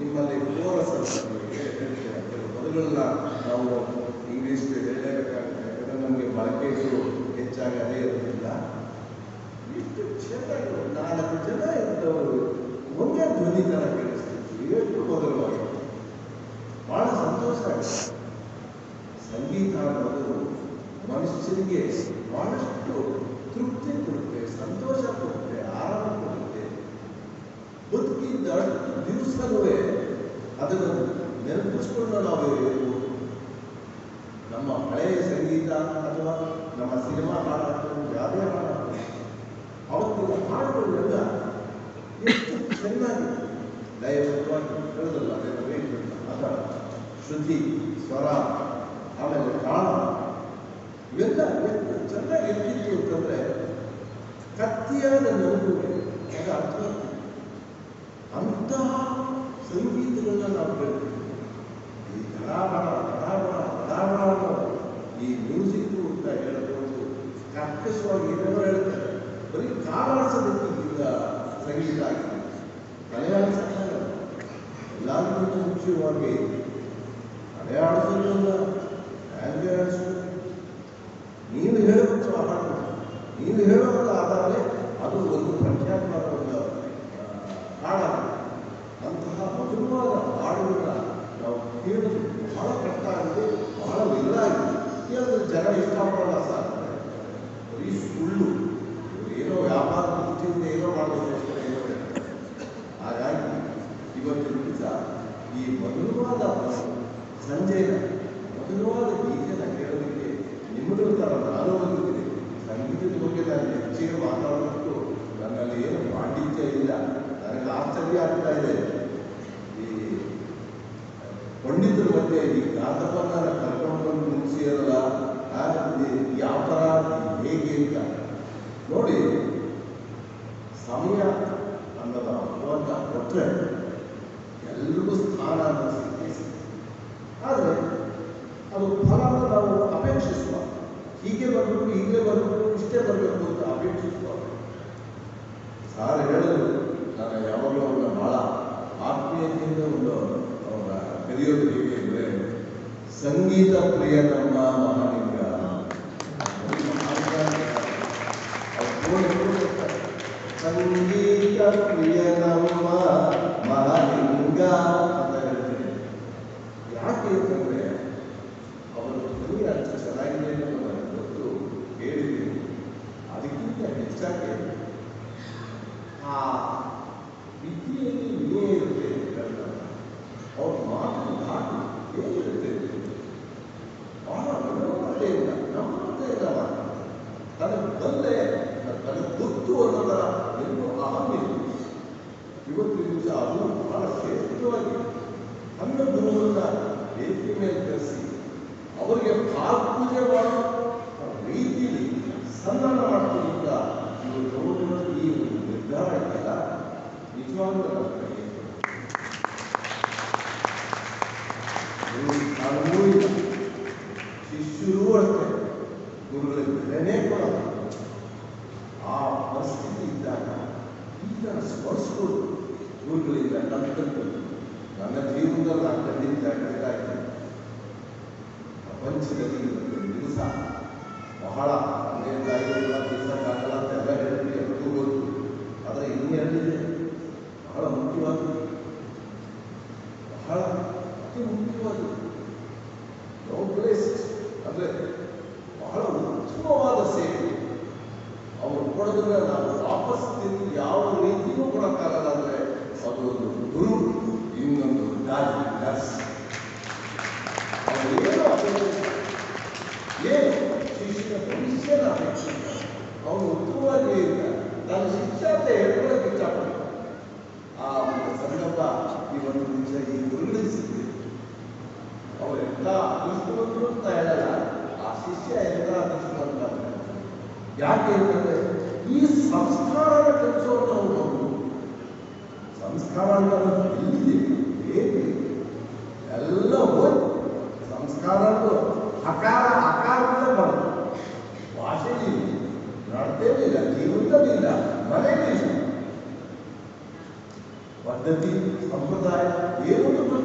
ನಿಮ್ಮಲ್ಲಿ ಕೋರ ಸಂಸ್ಥೆಗಳಿಗೆ ನಿಮಗೆ ಹೇಳ್ತೇನೆ. ನಾವು ಇಂಗ್ಲೀಷ್ ಹೇಳಬೇಕಾಗುತ್ತೆ ಯಾಕಂದರೆ ನಮಗೆ ಬಳಕೆಗಳು ಹೆಚ್ಚಾಗಿ ಅದೇ ಇಷ್ಟು ಚೆನ್ನಾಗಿ ನಾಲ್ಕು ಜನ ಇದ್ದವರು ಒಂದೇ ಧ್ವನಿ ಥರ ಕೇಳಿಸ್ತಿತ್ತು ಎಷ್ಟು ಮಧುರವಾಗಿ ಬಹಳ ಸಂತೋಷ ಆಗುತ್ತೆ ಸಂಗೀತ ಅನ್ನೋದು ಮನುಷ್ಯನಿಗೆ ಬಹಳಷ್ಟು ತೃಪ್ತಿ ಕೊಡುತ್ತೆ, ಸಂತೋಷ ಕೊಡುತ್ತೆ, ಆರಾಮ ಕೊಡುತ್ತೆ. ಬದುಕಿದ್ದ ದಿವಸವೂ ಅದನ್ನು ನೆನಪಿಸ್ಕೊಂಡು ನಾವು ಇರಬೇಕು ನಮ್ಮ ಹಳೆಯ ಸಂಗೀತ ಅಥವಾ ನಮ್ಮ ಸಿನಿಮಾ ಹಾಡಾಗಲಿ ಯಾವುದೇ ಹಾಡಾಗಲಿ ಅವತ್ತಿನ ಹಾಡುಗಳೆಲ್ಲ ಎಷ್ಟು ಚೆನ್ನಾಗಿ ಲಯಬದ್ಧವಾಗಿ ಹೇಳೋದಲ್ಲ ಅದೆಲ್ಲ ಬೇಕು ಅದ ಶ್ರುತಿ, ಸ್ವರ, ಆಮೇಲೆ ತಾಳ ಇವೆಲ್ಲ ಎಷ್ಟು ಚೆನ್ನಾಗಿ ಇರ್ತಿತ್ತು ಅಂತಂದ್ರೆ ಕತ್ತಿಯಾದ ನೆನಪುಗಳು ಅದು ಅರ್ಥ ಅಂತಹ ಸಂಗೀತಗಳನ್ನ ನಾವು ಕೇಳ್ತೀವಿ ಈ ಧಡಾಬಡ ಧಡಾಬಡ ಧಡಾಬಡ ಅನ್ನೋ ಈ ಮ್ಯೂಸಿಕ್ ಅಂತ ಹೇಳಬಹುದು ಕರ್ಕಶವಾಗಿ ಏನೇನೋ ಹೇಳ್ತಾರೆ ಬರೀ ಕಾಲಾಡಿಸೋದಕ್ಕೆ ಈಗ ಸಂಗೀತ ಆಗಿದೆ ತಲೆಯಾಡಿಸಕ್ಕಾಗಲ್ಲ ಎಲ್ಲರಿಗಿಂತ ಮುಖ್ಯವಾಗಿ ಕಲೆ ಆಡಿಸೋದ್ರಿಂದ ಹ್ಯಾಂಗೆ ಆಡಿಸೋದು ನೀನು ಹೇಳಬೇಕು ಆ ಹಾಡು ನೀನು ಹೇಳೋದ್ರ ಆಧಾರವೇ ಅದು ಒಂದು ಪ್ರಖ್ಯಾತವಾದ ಒಂದು ಆ, ಹಾಡಾಗಿದೆ ಅಂತಹ ಮಧುರವಾದ ಹಾಡುಗಳನ್ನ ನಾವು ಕೇಳೋದು ಬಹಳ ಕಷ್ಟ ಆಗಿದೆ, ಬಹಳ ಇಲ್ಲ ಆಗಿದೆ. ಕೇಳಿದ್ರೆ ಜನ ಇಷ್ಟಪಡಲ್ಲ ಸರ್. ಬರೀ ಸುಳ್ಳು. ಏನೋ ವ್ಯಾಪಾರ ದೃಷ್ಟಿಯಿಂದ ಏನೋ ಹೇಳ್ತಾರೆ. ಹಾಗಾಗಿ ಇವತ್ತಿನ ದಿವಸ ಈ ಮಧುರವಾದ ಸಂಜೆಯ ಮಧುರವಾದ ಗೀತೆನ ಕೇಳೋದಕ್ಕೆ ನಿಮ್ಮದು ಥರ ನಾನು ಬಂದಿದ್ದೀನಿ. ಸಂಗೀತದ ಬಗ್ಗೆ ನಾನು ಹೆಚ್ಚಿಗೆ ಮಾತಾಡೋದಕ್ಕೂ ನನ್ನಲ್ಲಿ ಏನು ಪಾಂಡಿತ್ಯ ಇಲ್ಲ. ನನಗೆ ಆಶ್ಚರ್ಯ ಆಗ್ತಾ ಇದೆ. ಪಂಡಿತರ ಮಧ್ಯೆ ಈ ಗಾತಪನ್ನ ಕರ್ಕೊಂಡು ಬಂದು ಮುಗಿಸಿರಲ್ಲ ಯಾವ ಥರ ಹೇಗೆ ಅಂತ? ನೋಡಿ, ಸಮಯ ಅನ್ನದ ಅಂತ ಕೊಟ್ಟರೆ ಎಲ್ರಿಗೂ ಸ್ಥಾನ ಅನ್ನಿಸುತ್ತೆ. ಆದರೆ ಅದು ಫಲವನ್ನು ನಾವು ಅಪೇಕ್ಷಿಸುವ. ಹೀಗೆ ಬರಬೇಕು ಹೀಗೆ ಬರಬೇಕು ಇಷ್ಟೇ ಬರಬೇಕು ಅಂತ ಅಪೇಕ್ಷಿಸುವ ಸಾರ್ ಹೇಳಲು ನಾನು ಯಾವಾಗಲೂ ಅವ್ರನ್ನ ಬಹಳ ಆತ್ಮೀಯತೆಯಿಂದ ಒಂದು ಕರೆಯೋದು ಹೇಗೆ ಅಂದರೆ, ಸಂಗೀತ ಪ್ರಿಯ ನಮ್ಮ ಮಹಾಲಿಂಗ ಅವ್ರು ಫೋನ್ ಎತ್ಕೊಂಡು ಹೋಗ್ತಾರೆ. ಸಂಗೀತ ಪ್ರಿಯ ನಮ್ಮ ಮಹಾಲಿಂಗ ಅಂತ ಹೇಳ್ತೀನಿ ಯಾಕೆ ಅಂತಂದ್ರೆ, ಅವರು ಧ್ವನಿ ಅಷ್ಟು ಚೆನ್ನಾಗಿದೆ ಅಂತ ನನಗೆ ಗೊತ್ತು ಹೇಳಿದ್ದೀನಿ ಅದಕ್ಕಿಂತ ಹೆಚ್ಚಾಗಿ ಆ ವಿದ್ಯೆಯಲ್ಲಿ ವಿನಯ ಇರುತ್ತೆ ಅಂತ ಹೇಳ್ತಾರೆ. ಅವ್ರ ಮಾತು ಹೇಗಿರುತ್ತೆ ಬಹಳ ವಿನಮ್ರತೆಯಿಂದ ನಮ್ರತೆಯಿಂದ ಮಾತಾಡ್ತಾರೆ ತನ್ನ ಬಲ್ಲೆ ತನಗೆ ಗೊತ್ತು ಅನ್ನೋದರ ಎಲ್ಲೂ ಇವತ್ತಿನ ದಿವಸ ಬಹಳ ಶ್ರೇಷ್ಠವಾಗಿ ತನ್ನ ಗುರುವನ್ನ ವೇದಿಕೆ ಮೇಲೆ ಅವರಿಗೆ ಪಾಲ್ಪೂಜೆ ಮಾಡೋ ರೀತಿಯಲ್ಲಿ ಸನ್ಮಾನ ಮಾಡ್ತಿದ್ದ ಇವರು ತಗೊಂಡಿರೋ ಈ ಒಂದು ನಿರ್ಧಾರ ಇದೆಯಲ್ಲ ನಿಜವಾಗ್ಲೂ ಇಲ್ಲ ಶಿಷ್ಯರು ಅಷ್ಟೇ ಗುರುಗಳಿಗೆ ಬೆಲೆನೇ ಕೊಡೋದು ಆ ಪರಿಸ್ಥಿತಿ ಇದ್ದಾಗ ಈಗ ಸ್ಪರ್ಶಗಳು ಗುರುಗಳಿಂದ ಕಲ್ತದ್ದು ನನ್ನ ಜೀವನದಲ್ಲಿ ನಾನು ಕಂಡಿದ್ದ ಇದಾಗಿದೆ ಪ್ರಪಂಚದಲ್ಲಿ ದಿವಸ ಬಹಳ ತಂದೆ ತಾಯಿಗಳ ದಿವಸಕ್ಕಾಗಲ್ಲ ಅಂತ ಎಲ್ಲ ಹೇಳ್ತೀವಿ ಅದು ಗೊತ್ತು ಆದರೆ ಇನ್ನೆರಡಿದೆ ಬಹಳ ಮುಖ್ಯವಾದದ್ದು ಬಹಳ ಅತಿ ಮುಖ್ಯವಾದದ್ದು ನೋ ಪ್ಲೇಸ್ ಅಂದರೆ ಬಹಳ ಉತ್ತಮವಾದ ಸೇವೆ ಅವರು ಕೊಡೋದನ್ನ ನಾವು ವಾಪಸ್ ತಿಂದು ಯಾವ ರೀತಿಯೂ ಕೊಡೋಕ್ಕಾಗಲ್ಲ ಅಂದರೆ ಅದು ಒಂದು ಗುರು ಇನ್ನೊಂದು ನರ್ಸ್ ಅವರು ಏನು ಅಪೇಕ್ಷೆ ಅವನು ಉತ್ತಮವಾಗಿ ಆ ಒಂದು ಒಂದು ನಿಮಿಷ ಈ ಸಿಕ್ಕಿದೆ ಅವರೆಲ್ಲ ಅಂತ ಹೇಳಲ್ಲ ಆ ಶಿಷ್ಯ ಎಲ್ಲ ಹೇಳ್ತಾರೆ. ಯಾಕೆ ಅಂತಂದ್ರೆ ಈ ಕಲಿಸೋದು ನಾವು ಸಂಸ್ಕಾರ ಎಲ್ಲಿದೆ ಹೇಗೆ ಎಲ್ಲ ಹೋಯ್ತು. ಸಂಸ್ಕಾರ ಅಕಾರ ಅಕಾರದಿಂದ ಬರೋದು ಭಾಷೆಯಲ್ಲಿ ನಡತೆಯಲ್ಲಿಲ್ಲ ಜೀವನದಲ್ಲಿಲ್ಲ ಮನೆಯಲ್ಲಿಲ್ಲ ಪದ್ಧತಿ, ಸಂಪ್ರದಾಯ ಏನೊಂದು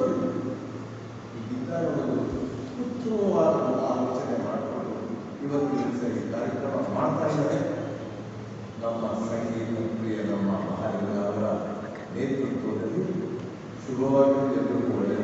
ಈಗಿದ್ದಾಗ ಒಂದು ಉತ್ತಮವಾದ ಆಲೋಚನೆ ಮಾಡಿಕೊಂಡು ಇವತ್ತು ಸರಿ ಕಾರ್ಯಕ್ರಮ ಮಾಡ್ತಾ ಇದ್ದಾರೆ. ನಮ್ಮ ಸಂಗೀತ ಪ್ರಿಯ, ನಮ್ಮ ಮಹಾಲಿಂಗ ಅವರ ನೇತೃತ್ವದಲ್ಲಿ ಶುಭವಾಗಿ ಎಲ್ಲರಿಗೂ ಒಳ್ಳೆಯ